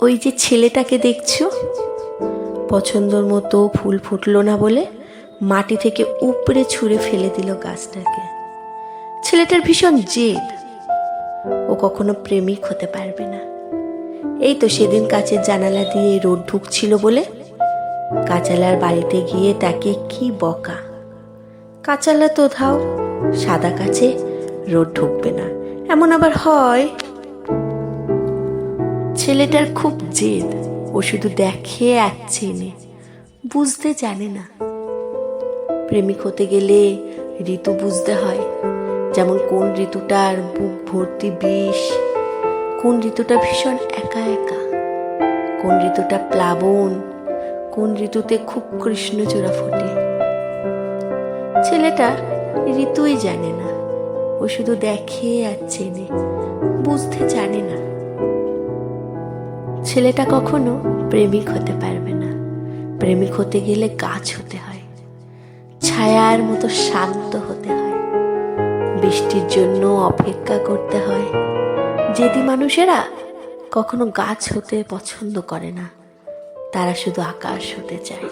ওই যে ছেলেটাকে দেখছ? পছন্দর মতো ফুল ফুটলো না বলে মাটি থেকে উপরে ছুঁড়ে ফেলে দিল গাছটাকে। ছেলেটার ভীষণ জেদ। ও কখনো প্রেমিক হতে পারবে না। এই তো সেদিন কাচের জানালা দিয়ে রোদ ঢুকছিল বলে কাঁচালার বাড়িতে গিয়ে তাকে কি বকা। কাঁচালা তো ধাও, সাদা কাছে রোদ ঢুকবে না। এমন আবার হয়? ছেলেটার খুব জেদ। ও শুধু দেখে এক চেনে। বুঝতে জানে না। প্রেমিক হতে গেলে ঋতু বুঝতে হয়। যেমন কোন ঋতুটার বুক ভর্তি বিষ, কোন ঋতুটা ভীষণ একা একা, কোন ঋতুটা প্লাবন, কোন ঋতুতে খুব কৃষ্ণচূড়া ফোটে। ছেলেটা ঋতুই জানে না। ও শুধু দেখে আর চেনে। বুঝতে জানে না। ছেলেটা কখনো প্রেমিক হতে পারবে না। প্রেমিক হতে গেলে গাছ হতে হয়, ছায়ার মতো শান্ত হতে হয়। বৃষ্টির জন্য অপেক্ষা করতে হয়। যেদি মানুষেরা কখনো গাছ হতে পছন্দ করে না, তারা শুধু আকাশ হতে চায়।